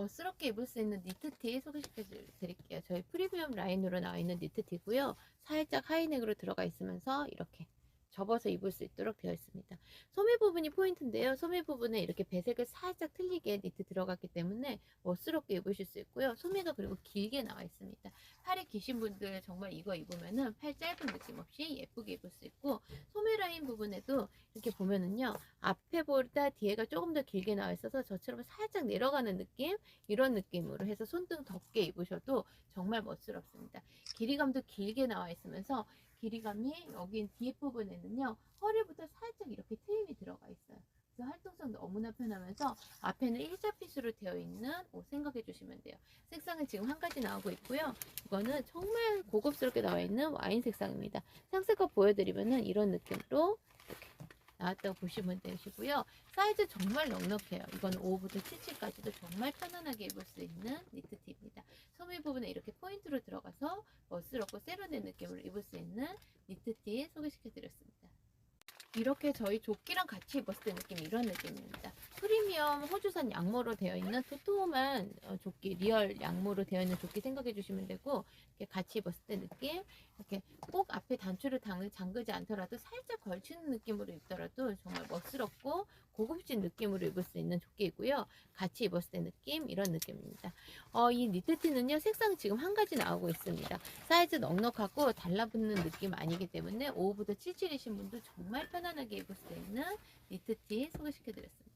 멋스럽게 입을 수 있는 니트티 소개시켜 드릴게요. 저희 프리미엄 라인으로 나와 있는 니트티고요. 살짝 하이넥으로 들어가 있으면서 이렇게 접어서 입을 수 있도록 되어 있습니다. 소매 부분이 포인트인데요. 소매 부분에 이렇게 배색을 살짝 틀리게 니트 들어갔기 때문에 멋스럽게 입으실 수 있고요. 소매가 그리고 길게 나와 있습니다. 팔이 기신 분들 정말 이거 입으면은 팔 짧은 느낌 없이 예쁘게 입을 수 있고 소매 라인 부분에도 이렇게 보면은요. 앞에보다 뒤에가 조금 더 길게 나와 있어서 저처럼 살짝 내려가는 느낌 이런 느낌으로 해서 손등 덮게 입으셔도 정말 멋스럽습니다. 길이감도 길게 나와 있으면서 길이감이 여기 뒤에 부분에는요 허리부터 살짝 이렇게 트임이 들어가 있어요. 그래서 활동성 너무나 편하면서 앞에는 일자 핏으로 되어 있는 옷 생각해 주시면 돼요. 색상은 지금 한 가지 나오고 있고요. 이거는 정말 고급스럽게 나와 있는 와인 색상입니다. 상세껏 보여드리면은 이런 느낌으로 이렇게 나왔다고 보시면 되시고요. 사이즈 정말 넉넉해요. 이건 5부터 77까지도 정말 편안하게 입을 수 있는 니트티입니다. 소매 부분에 이렇게 포인트로 들어가서 멋스럽고 세련된 느낌으로 입을 수 있는 니트티 소개시켜 드렸습니다. 이렇게 저희 조끼랑 같이 입었을 때 느낌 이런 느낌입니다. 프리미엄 호주산 양모로 되어 있는 도톰한 어, 조끼, 리얼 양모로 되어 있는 조끼 생각해 주시면 되고 이렇게 같이 입었을 때 느낌 단추를 당- 잠그지 않더라도 살짝 걸치는 느낌으로 입더라도 정말 멋스럽고 고급진 느낌으로 입을 수 있는 조끼이고요. 같이 입었을 때 느낌 이런 느낌입니다. 어, 이 니트티는요 색상 지금 한 가지 나오고 있습니다. 사이즈 넉넉하고 달라붙는 느낌 아니기 때문에 5부터 77이신 분도 정말 편안하게 입을 수 있는 니트티 소개시켜 드렸습니다.